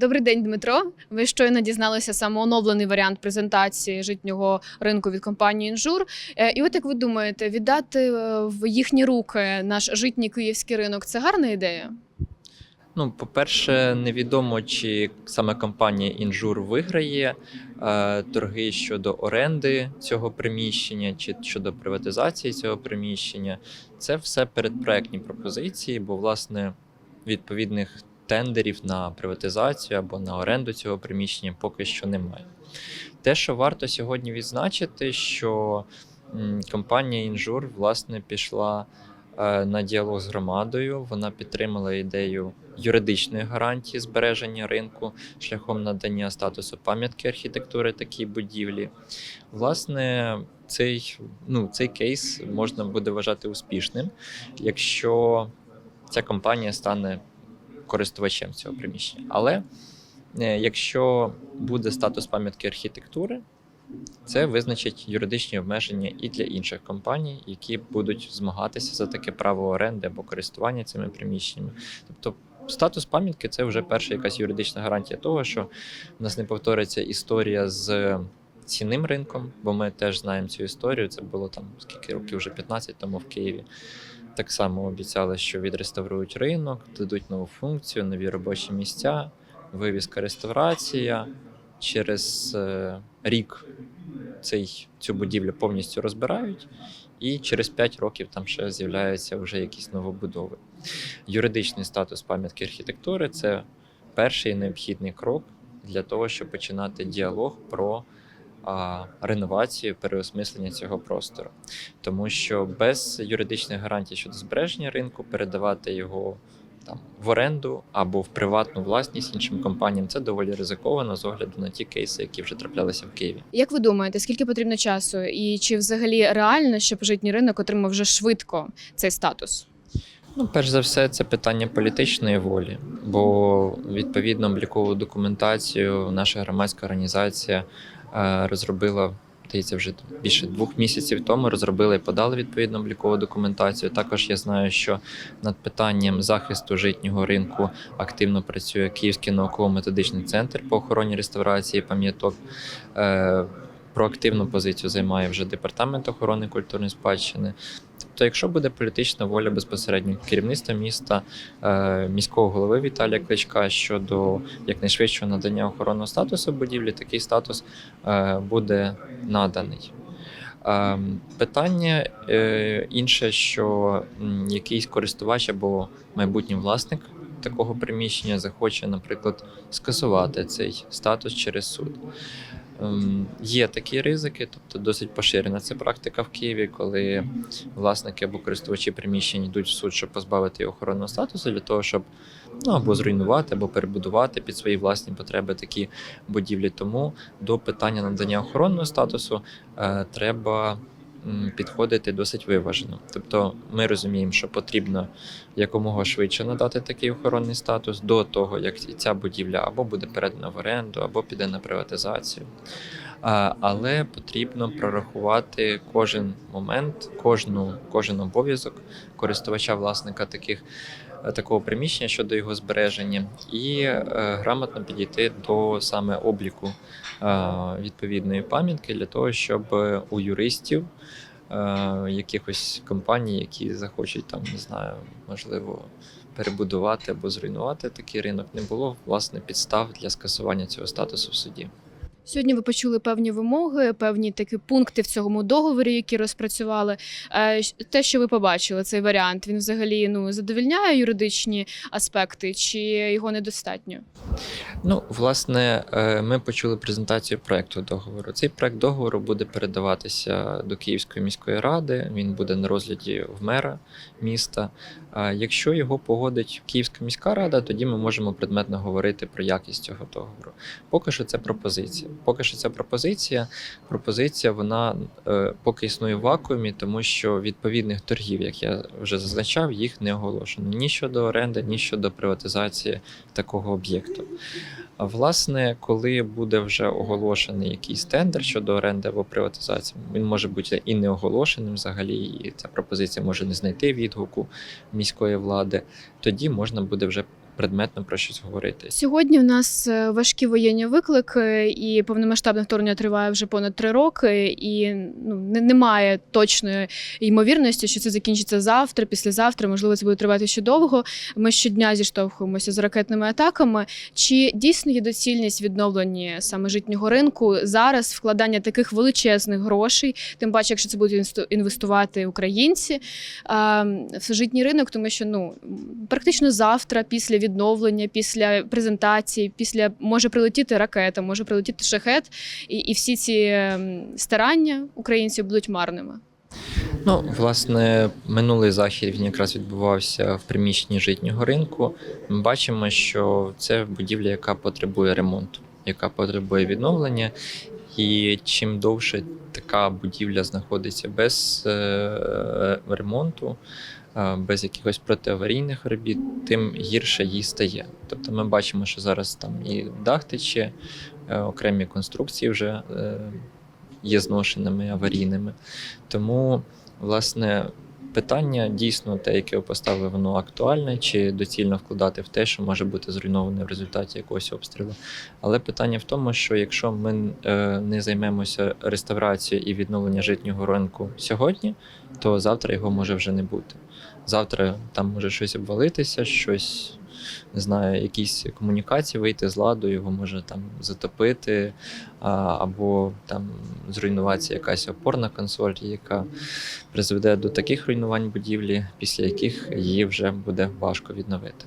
Добрий день, Дмитро. Ви щойно дізналися саме оновлений варіант презентації житнього ринку від компанії Інжур. Е, І от як ви думаєте, віддати е, в їхні руки наш житній київський ринок це гарна ідея? Ну, по-перше, невідомо, чи саме компанія Інжур виграє е, торги щодо оренди цього приміщення, чи щодо приватизації цього приміщення. Це все передпроектні пропозиції, бо власне відповідних тендерів на приватизацію або на оренду цього приміщення поки що немає. Те, що варто сьогодні відзначити, що компанія Інжур власне пішла е, на діалог з громадою. Вона підтримала ідею юридичної гарантії збереження ринку шляхом надання статусу пам'ятки архітектури такій будівлі. Власне, цей, ну, цей кейс можна буде вважати успішним, якщо ця компанія стане користувачем цього приміщення. Але е, якщо буде статус пам'ятки архітектури, це визначить юридичні обмеження і для інших компаній, які будуть змагатися за таке право оренди або користування цими приміщеннями. Тобто, статус пам'ятки це вже перша якась юридична гарантія того, що в нас не повториться історія з цінним ринком, бо ми теж знаємо цю історію. Це було там скільки років, вже 15 тому в Києві. Так само обіцяли, що відреставрують ринок, дадуть нову функцію, нові робочі місця, вивізка, реставрація. Через е, рік цей, цю будівлю повністю розбирають, і через 5 років там ще з'являються вже якісь новобудови. Юридичний статус пам'ятки архітектури це перший необхідний крок для того, щоб починати діалог про а, реновацію, переосмислення цього простору. Тому що без юридичних гарантій щодо збереження ринку передавати його там в оренду або в приватну власність іншим компаніям це доволі ризиковано з огляду на ті кейси, які вже траплялися в Києві. Як ви думаєте, скільки потрібно часу, і чи взагалі реально, щоб житній ринок отримав вже швидко цей статус? Ну, перш за все, це питання політичної волі, бо відповідно облікову документацію наша громадська організація розробила. Здається, вже більше двох місяців тому розробили і подали відповідну облікову документацію. Також я знаю, що над питанням захисту житнього ринку активно працює Київський науково-методичний центр по охороні реставрації пам'яток. Е, Проактивну позицію займає вже департамент охорони культурної спадщини. Тобто, якщо буде політична воля безпосередньо керівництва міста, е, міського голови Віталія Кличка щодо якнайшвидшого надання охоронного статусу будівлі, такий статус е, буде наданий. Е, Питання е, інше, що якийсь користувач або майбутній власник такого приміщення захоче, наприклад, скасувати цей статус через суд. Ем, Є такі ризики, тобто досить поширена ця практика в Києві, коли власники або користувачі приміщень йдуть в суд, щоб позбавити охоронного статусу, для того, щоб ну, або зруйнувати, або перебудувати під свої власні потреби такі будівлі. Тому до питання надання охоронного статусу е, треба підходити досить виважено. Тобто ми розуміємо, що потрібно якомога швидше надати такий охоронний статус до того, як ця будівля або буде передана в оренду, або піде на приватизацію. Але потрібно прорахувати кожен момент, кожну, кожен обов'язок користувача власника таких. Такого приміщення щодо його збереження, і е, грамотно підійти до саме обліку е, відповідної пам'ятки для того, щоб е, у юристів якихось компаній, які захочуть там, не знаю, можливо, перебудувати або зруйнувати такий ринок, не було власне підстав для скасування цього статусу в суді. Сьогодні ви почули певні вимоги, певні такі пункти в цьому договорі, які розпрацювали. Е, Те, що ви побачили, цей варіант, він взагалі ну задовільняє юридичні аспекти, чи його недостатньо? Ну, власне, е, ми почули презентацію проекту договору. Цей проект договору буде передаватися до Київської міської ради. Він буде на розгляді в мера міста. Якщо його погодить Київська міська рада, тоді ми можемо предметно говорити про якість цього договору. Поки що це пропозиція. Поки що це пропозиція. Пропозиція вона е, поки існує в вакуумі, тому що відповідних торгів, як я вже зазначав, їх не оголошено ні щодо оренди, ні щодо приватизації такого об'єкту. А власне, коли буде вже оголошений якийсь тендер щодо оренди або приватизації, він може бути і не оголошеним взагалі, і ця пропозиція може не знайти відгуку міської влади, тоді можна буде вже предметно про щось говорити. Сьогодні в нас е, важкі воєнні виклики, і повномасштабне вторгнення триває вже понад три роки, і ну не- немає точної ймовірності, що це закінчиться завтра, післязавтра. Можливо, це буде тривати ще довго. Ми щодня зіштовхуємося з ракетними атаками. Чи дійсно є доцільність відновлення саме житнього ринку зараз вкладання таких величезних грошей, тим паче, якщо це будуть інвестувати українці в житній ринок, тому що ну практично завтра, після відновлення, після презентації, після може прилетіти ракета, може прилетіти шахет, і, і всі ці ем, старання українців будуть марними. Ну, власне, минулий захід він якраз відбувався в приміщенні житнього ринку. Ми бачимо, що це будівля, яка потребує ремонту, яка потребує відновлення. І чим довше така будівля знаходиться без е, ремонту, е, без якихось протиаварійних робіт, тим гірше їй стає. Тобто ми бачимо, що зараз там і дах тече, е, окремі конструкції вже є зношеними аварійними. Тому, власне, питання дійсно те, яке ви поставили, воно актуальне, чи доцільно вкладати в те, що може бути зруйноване в результаті якогось обстрілу. Але питання в тому, що якщо ми е, не займемося реставрацією і відновленням житнього ринку сьогодні, то завтра його може вже не бути. Завтра там може щось обвалитися, щось. Не знаю, якісь комунікації вийти з ладу, його може там затопити, або там зруйнуватися якась опорна консоль, яка призведе до таких руйнувань будівлі, після яких її вже буде важко відновити.